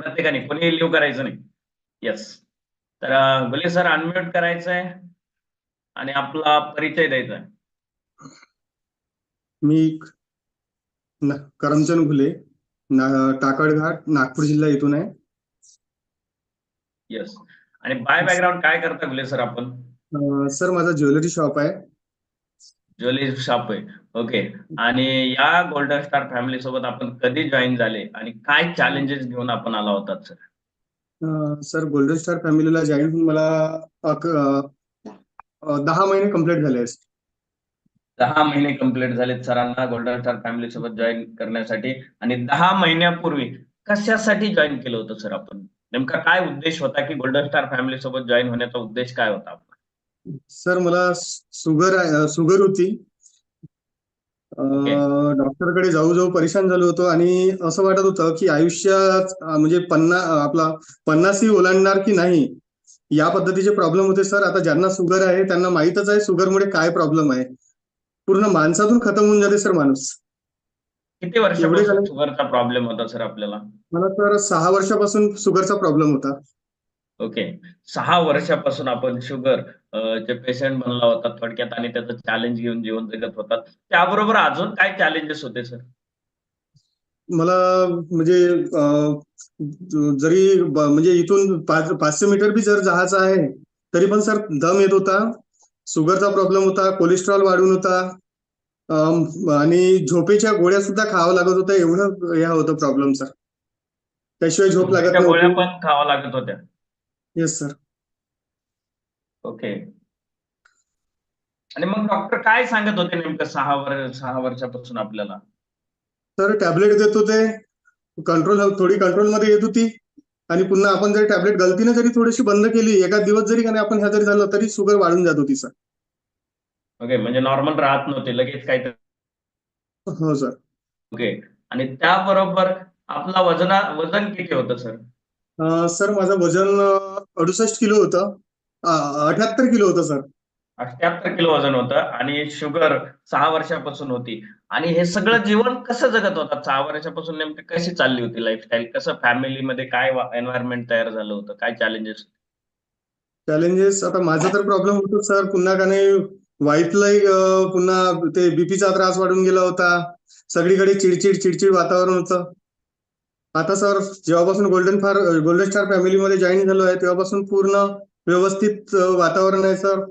प्रत्येकाने कोणी लिव्ह करायचं नाही. येस तर गुले सर अनम्यूट करायचंय आणि आपला परिचय द्यायचा आहे. मी करमचंद घुले ना टाकडघाट नागपूर जिल्हा इथून आहे. येस आणि बाय बॅकग्राऊंड काय करता गुले सर आपण? सर माझा ज्वेलरी शॉप आहे. ज्वेलरी शॉप आहे. ओके आणि या गोल्डन स्टार फॅमिली सोबत आपण कधी जॉईन झाले आणि काय चॅलेंजेस घेऊन आपण आला होतात सर सर गोल्डन स्टार फॅमिलीला जॉईन होऊन मला दहा महिने कंप्लीट झाले दहा महिने कंप्लीट झालेत सरांना गोल्डन स्टार फॅमिली सोबत जॉईन करण्यासाठी. आणि दहा महिन्यापूर्वी कशासाठी जॉईन केलं होतं सर आपण? नेमका काय उद्देश होता की गोल्डन स्टार फॅमिली सोबत जॉईन होण्याचा उद्देश काय होता? सर मला शुगर आहे शुगर होती. डॉक्टरकडे जाऊ जाऊ परेशान झालो होतो आणि असं वाटत होतं की आयुष्यात म्हणजे पन्नास आपला पन्नासही ओलांडणार की नाही या पद्धतीचे प्रॉब्लेम होते सर. आता ज्यांना शुगर आहे त्यांना माहीतच आहे शुगरमुळे काय प्रॉब्लेम आहे. पूर्ण माणसातून खतम होऊन जाते सर माणूस. किती वर्षापासून झाले? शुगरचा प्रॉब्लेम होता सर आपल्याला? मला सर सहा वर्षापासून शुगरचा प्रॉब्लेम होता. ओके सहा वर्षापासून आपण शुगर चे पेशंट बनला होता थोडक्यात आणि त्याचं चॅलेंज घेऊन जीवन जगत होतात. त्याबरोबर अजून काय चॅलेंजेस होते सर मला म्हणजे जरी म्हणजे इथून पाच पाचशे मीटर बी जर जायचं आहे तरी पण सर दम येत होता. शुगरचा प्रॉब्लेम होता कोलेस्ट्रॉल वाढून होता. आणि झोपेच्या गोळ्या सुद्धा खावं लागत होत्या. एवढं हे होतं प्रॉब्लेम सर त्याशिवाय झोप लागत गोळ्या पण खावा लागत होत्या. येस सर ओके आणि मग डॉक्टर काय सांगत होते नेमकं सहा वर्ष सहा वर्षापासून आपल्याला? सर टॅबलेट देत होते. कंट्रोल थोडी कंट्रोलमध्ये येत होती. आणि पुन्हा आपण जर टॅबलेट गलतीने जरी थोडीशी बंद केली एका दिवस जरी नाही आपण ह्या जरी झालं तरी शुगर वाढून जात होती सर ओके म्हणजे नॉर्मल राहत नव्हते लगेच काहीतरी. हो सर ओके आणि त्याबरोबर आपला वजना वजन किती होतं सर सर माझं वजन अडुसष्ट किलो होतं. अठ्याहत्तर किलो होतं सर. अठ्याहत्तर किलो वजन होतं आणि शुगर सहा वर्षापासून होती. आणि हे सगळं जीवन कसं जगत होता? सहा वर्षापासून नेमकी कशी चालली होती लाईफस्टाईल कसं फॅमिलीमध्ये काय एन्व्हायरमेंट तयार झालं होतं? काय चॅलेंजेस चॅलेंजेस आता माझा तर प्रॉब्लेम होतो सर. पुन्हा का नाही वाईफलाही पुन्हा ते बीपीचा त्रास वाढून गेला होता. सगळीकडे चिडचिड चिडचिड वातावरण होतं. आता सर जेव्हापासून गोल्डन फार गोल्डन स्टार फॅमिलीमध्ये जॉईन झालो आहे तेव्हापासून पूर्ण व्यवस्थित वातावरण आहे सर.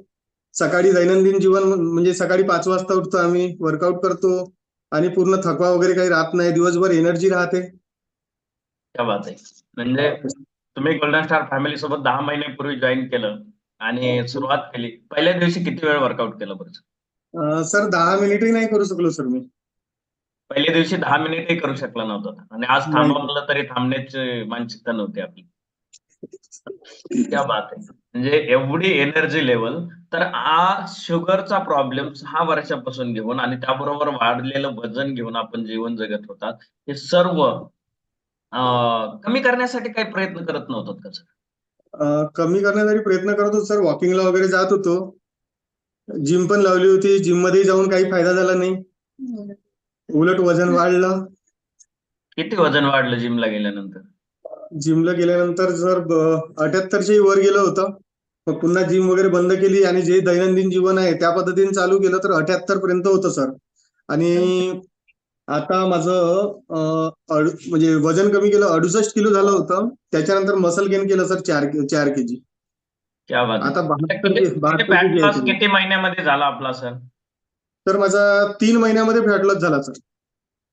सकाळी दैनंदिन जीवन म्हण- म्हणजे सकाळी पाच वाजता उठतो आम्ही वर्कआउट करतो आणि पूर्ण थकवा वगैरे काही राहत नाही दिवसभर एनर्जी राहते. क्या बात आहे. म्हणजे तुम्ही गोल्डन स्टार फॅमिली सोबत दहा महिन्यापूर्वी जॉईन केलं आणि सुरुवात केली. पहिल्या दिवशी किती वेळ वर्कआउट केलं बरं? सर दहा मिनिटही नाही करू शकलो सर मी. पहिल्या दिवशी दहा मिनिटही करू शकला नव्हता आणि आज. थांबवलं तरी थांबण्याची मानसिकता नव्हती आपली. क्या बात आहे. म्हणजे एवढी एनर्जी लेवल तर आ शुगरचा प्रॉब्लेम सहा वर्षापासून घेऊन आणि त्याबरोबर वाढलेलं वजन घेऊन आपण जीवन जगत होतात हे सर्व कमी करण्यासाठी काही प्रयत्न करत नव्हतात का सर? कमी करण्यासाठी प्रयत्न करत होतो सर. वॉकिंगला वगैरे जात होतो. जिम पण लावली होती. जिममध्ये जाऊन काही फायदा झाला नाही. उलट वजन वाढलं? किती वजन वाढलं जिमला गेल्यानंतर? जिमला गेल्यानंतर जर अठ्याहत्तरच्याही वर गेलं होतं मग पुन्हा जिम वगैरे बंद केली आणि जे दैनंदिन जीवन आहे त्या पद्धतीने चालू केलं तर अठ्याहत्तर पर्यंत होतं सर. आणि आता माझं म्हणजे वजन कमी केलं अडुसष्ट किलो झालं होतं. त्याच्यानंतर मसल गेन केलं सर चार चार केजी. आता किती महिन्यामध्ये झाला आपला सर? तर माझा तीन महिन्यामध्ये फॅट लॉस झाला सर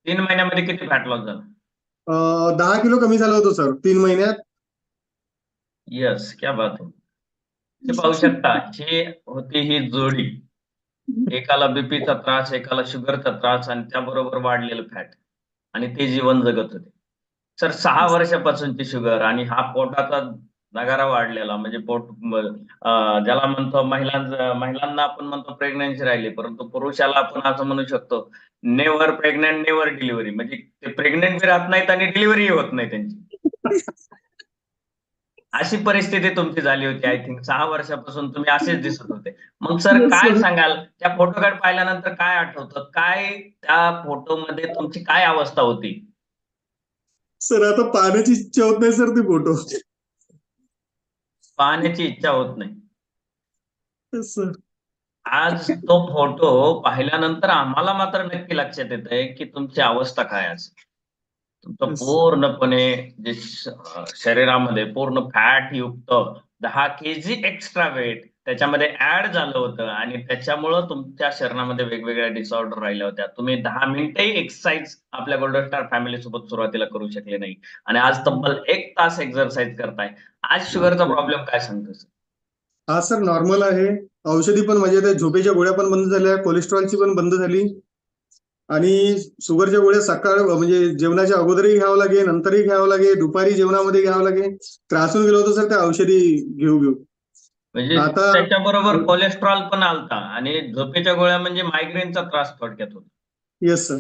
तीन महिन्यामध्ये किती फॅट लॉस झाला? अं, दहा किलो कमी झालं होतं सर तीन महिन्यात. यस क्या बात आहे हे पाहू शकता ही होती ही जोडी एकाला बीपीचा त्रास एकाला शुगरचा त्रास आणि त्याबरोबर वाढलेलं फॅट आणि ते जीवन जगत होते. सर सहा वर्षापासूनची शुगर आणि हा पोटाचा नगारा वाढलेला म्हणजे पोट ज्याला म्हणतो महिलांचा महिलांना आपण म्हणतो प्रेग्नन्सी राहिली परंतु पुरुषाला आपण असं म्हणू शकतो नेवर प्रेग्नेंट नेवर डिलिव्हरी म्हणजे ते प्रेग्नेंट बी राहत नाहीत आणि डिलिव्हरी होत नाही त्यांची. अशी परिस्थिती तुमची झाली होती आय थिंक सहा वर्षापासून तुम्ही असेच दिसत होते. मग सर काय. सांगाल? त्या फोटोकडे पाहिल्यानंतर काय आठवतं? काय त्या फोटोमध्ये तुमची काय अवस्था होती? सर आता पाहण्याची इच्छा होत नाही सर ते फोटो पाहण्याची इच्छा होत नाही. सर आज तो फोटो पाहिल्यानंतर आम्हाला मात्र नक्की लक्षात येत आहे की तुमची अवस्था काय आज तुमचं. पूर्णपणे जे शरीरामध्ये पूर्ण फॅट युक्त दहा केजी एक्स्ट्रा वेट त्याच्यामध्ये ऍड झालं होतं आणि त्याच्यामुळं तुमच्या शरीरामध्ये वेगवेगळ्या डिसऑर्डर राहिल्या होत्या. तुम्ही दहा मिनिटही एक्सरसाइज आपल्या गोल्डन स्टार फॅमिली सोबत सुरुवातीला करू शकले नाही. आणि आज तब्बल एक तास एक्सरसाइज करताय. आज शुगरचा प्रॉब्लेम काय सांगतो सर हा सर नॉर्मल आहे. औषधी पण म्हणजे झोपेच्या गोळ्या पण बंद झाल्या कोलेस्ट्रॉलची पण बंद झाली. आणि शुगरच्या गोळ्या सकाळ म्हणजे जेवणाच्या अगोदरही घ्यावं लागे नंतरही घ्यावं लागे दुपारी जेवणामध्ये घ्यावं लागे त्रासून गेलो होतो सर त्या औषधी घेऊ घेऊ. म्हणजे आता- त्याच्याबरोबर कोलेस्ट्रॉल पण आलता आणि झोपेच्या गोळ्या म्हणजे मायग्रेनचा त्रास थोडक्यात होता. येस सर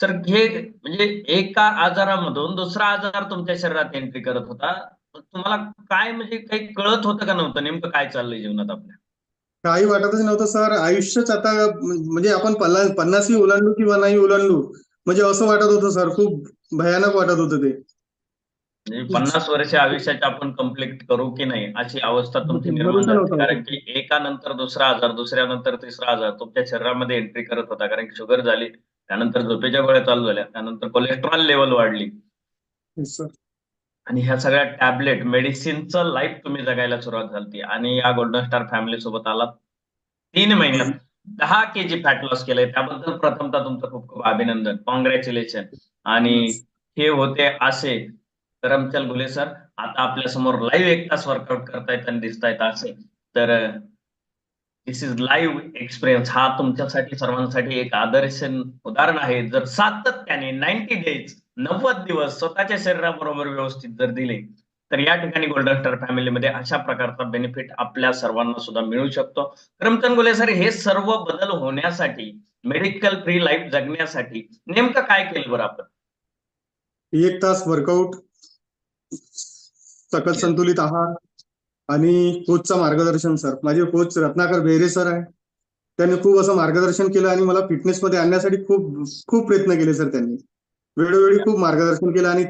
सर हे म्हणजे एका आजारामधून दुसरा आजार तुमच्या शरीरात एंट्री करत होता. तुम्हाला काय म्हणजे काही कळत होतं का नव्हतं? नेमकं काय चाललंय जीवनात आपल्या? काही वाटतच नव्हतं सर. आयुष्यच आता म्हणजे आपण पन्नास पन्नासही ओलांडू किंवा नाही ओलांडू म्हणजे असं वाटत होतं सर. खूप भयानक वाटत होतं ते. म्हणजे पन्नास वर्ष आयुष्याचे आपण कंप्लीट करू की नाही अशी अवस्था तुमची निर्माण झाली. कारण की एकानंतर दुसरा आजार दुसऱ्यानंतर तिसरा आजार तुमच्या शरीरामध्ये एंट्री करत होता. कारण की शुगर झाली त्यानंतर झोपेच्या गोळ्या चालू झाल्या त्यानंतर कोलेस्ट्रॉल लेवल वाढली. आणि ह्या सगळ्या टॅबलेट मेडिसिनचं लाईफ तुम्ही जगायला सुरुवात झाली आणि या गोल्डन स्टार फॅमिली सोबत आलात. तीन महिन्यात दहा केजी फॅट लॉस केलंय. त्याबद्दल प्रथमतः तुमचं खूप खूप अभिनंदन. कॉंग्रॅच्युलेशन आणि हे होते असे. करमचल गुले सर आता आपल्यासमोर लाईव्ह एक तास वर्कआउट करतायत आणि दिसतायत असे. तर दिस इज लाईव्ह एक्सपिरियन्स हा तुमच्यासाठी सर्वांसाठी एक आदर्श उदाहरण आहे. जर सातत्याने नाईन्टी डेज नव्वद दिवस स्वतःच्या शरीराबरोबर व्यवस्थित जर दिले तर या ठिकाणी गोल्ड स्टार फॅमिलीमध्ये अशा प्रकारचा बेनिफिट आपल्या सर्वांना सुद्धा मिळू शकतो. करमचंद सर हे सर्व बदल होण्यासाठी मेडिकल फ्री लाईफ जगण्यासाठी नेमकं काय केलं बरं आपण? एक तास वर्कआउट सकल संतुलित आहार आणि कोचचं मार्गदर्शन सर माझे कोच रत्नाकर बेहरे सर आहे. त्यांनी खूप असं मार्गदर्शन केलं आणि मला फिटनेस मध्ये आणण्यासाठी खूप खूप प्रयत्न केले सर त्यांनी. वेळोवेळी खूप मार्गदर्शन केलं आणि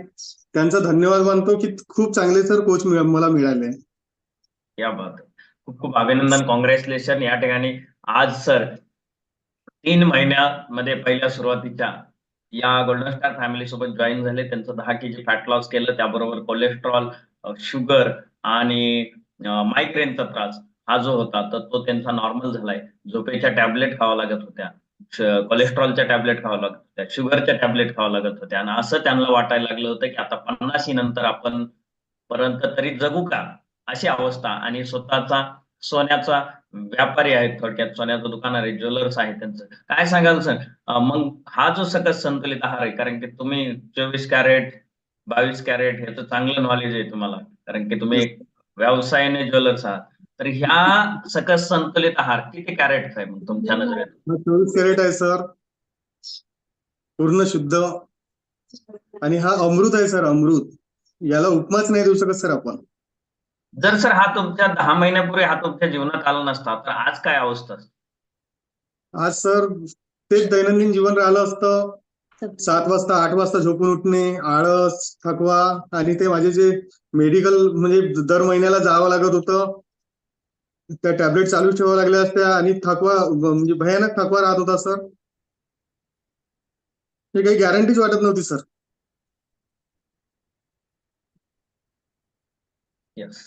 त्यांचा धन्यवाद मानतो की खूप चांगले सर कोच मला मिळाले. या बात खूप खूप अभिनंदन कॉंग्रॅच्युलेशन या ठिकाणी आज सर तीन महिन्यामध्ये पहिल्या सुरुवातीच्या या गोल्डन स्टार फॅमिली सोबत जॉईन झाले. त्यांचं दहा केजी फॅट लॉस केलं. त्याबरोबर कोलेस्ट्रॉल शुगर आणि मायग्रेनचा त्रास हा जो होता तर तो त्यांचा नॉर्मल झालाय. झोपेच्या टॅबलेट खावा लागत होत्या. कोलेस्ट्रॉलच्या टॅबलेट खावा लागत होत्या शुगरच्या टॅबलेट खावा लागत होत्या. आणि असं त्यांना वाटायला लागलं होतं की आता पन्नाशी नंतर आपण पर्यंत तरी जगू का? अशी अवस्था. आणि स्वतःचा सोन्याचा व्यापारी आहेत थोडक्यात. सोन्याचं दुकान आहे ज्वेलर्स आहे त्यांचं. काय सांगाल सर? मग हा जो सकस संतुलित आहार आहे कारण की तुम्ही चोवीस कॅरेट बावीस कॅरेट ह्याचं चांगलं नॉलेज आहे तुम्हाला. कारण की तुम्ही व्यवसायाने ज्वेलर्स आहात. तर ह्या सकस संतुलित आहार किती कॅरेट आहे मग तुमच्या नजरेत. चोवीस कॅरेट आहे सर पूर्ण शुद्ध. आणि हा अमृत आहे सर अमृत. याला उपमाच नाही देऊ शकत सर आपण. जर सर हा तुमच्या दहा महिन्यापूर्वी हा तुमच्या जीवनात आला नसता तर आज काय अवस्था? आज सर तेच दैनंदिन जीवन राहिलं असतं. सात वाजता आठ वाजता झोपून उठणे आळस थकवा आणि ते माझे जे मेडिकल म्हणजे दर महिन्याला जावं लागत होतं त्या टॅबलेट चालू ठेवावं लागल्या असत्या आणि थकवा म्हणजे भयानक थकवा राहत होता सर. हे काही गॅरंटीच वाटत नव्हती सर. येस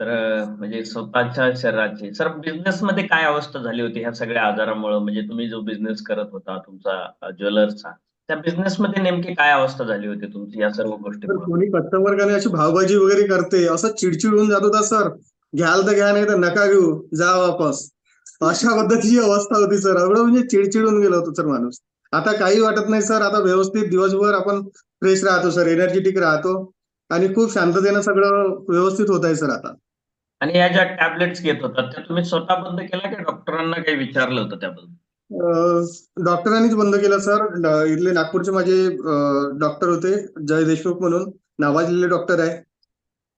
तर म्हणजे स्वतःच्या शरीराची सर बिझनेस मध्ये काय अवस्था झाली होती? ह्या सगळ्या आजारामुळे म्हणजे तुम्ही जो बिझनेस करत होता तुमचा ज्वेलर्सचा त्या बिझनेस मध्ये नेमकी काय अवस्था झाली होती तुमची? या सर्व गोष्टीमुळे. कोणी कस्टमर का नाही अशी भावबाजी वगैरे करते असं चिडचिड होऊन जात होता सर. घ्याल तर घ्या नाही तर नका घेऊ. जा वापस. अशा पद्धतीची अवस्था होती सर. एवढं म्हणजे चिडचिड होऊन गेलो होतो सर माणूस. आता काही वाटत नाही सर. आता व्यवस्थित दिवसभर आपण फ्रेश राहतो सर. एनर्जेटिक राहतो. आणि खूप शांततेनं सगळं व्यवस्थित होत आहे सर आता. आणि या ज्या टॅबलेट्स घेत होतात त्या तुम्ही स्वतः बंद केल्या की डॉक्टरांना काही विचारलं होतं त्याबद्दल? डॉक्टरांनीच बंद केलं सर. इथले नागपूरचे माझे डॉक्टर होते जय देशमुख म्हणून. नावाजलेले डॉक्टर आहे.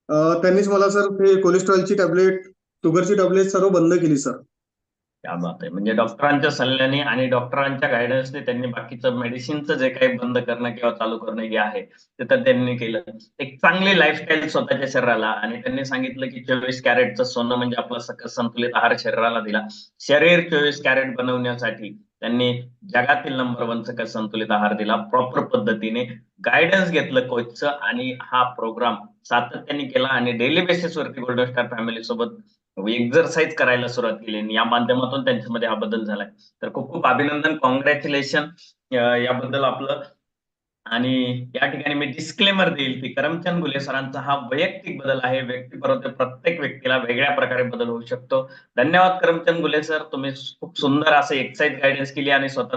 त्यांनीच मला सर हे कोलेस्ट्रॉलची टॅबलेट शुगरची टॅबलेट सर्व बंद केली सर. त्या बात आहे. म्हणजे डॉक्टरांच्या सल्ल्याने आणि डॉक्टरांच्या गायडन्सने त्यांनी बाकीचं मेडिसिनचं जे काही बंद करणं किंवा चालू करणं हे आहे ते तर त्यांनी केलं. एक चांगली लाईफस्टाईल स्वतःच्या शरीराला आणि त्यांनी सांगितलं की चोवीस कॅरेटचं सोनं म्हणजे आपला सकस संतुलित आहार शरीराला दिला. शरीर चोवीस कॅरेट बनवण्यासाठी त्यांनी जगातील नंबर वन काय संतुलित आहार दिला प्रॉपर पद्धतीने गायडन्स घेतलं कोचचं आणि हा प्रोग्राम सातत्याने केला आणि डेली बेसिस वरती गोल्डन स्टार फॅमिली सोबत एक्झरसाईज करायला सुरुवात केली आणि या माध्यमातून त्यांच्यामध्ये हा बदल झालाय. तर खूप खूप अभिनंदन कॉंग्रॅच्युलेशन याबद्दल आपलं आणि या ठिकाणी मी डिस्क्लेमर देईल की करमचंद गुले सरांचा हा वैयक्तिक बदल आहे. व्यक्तीपर्यंत प्रत्येक व्यक्तीला वेगळ्या प्रकारे बदल होऊ शकतो. धन्यवाद करमचंद गुले सर. तुम्ही खूप सुंदर असं एक्साईट गायडन्स केली आणि स्वतःचा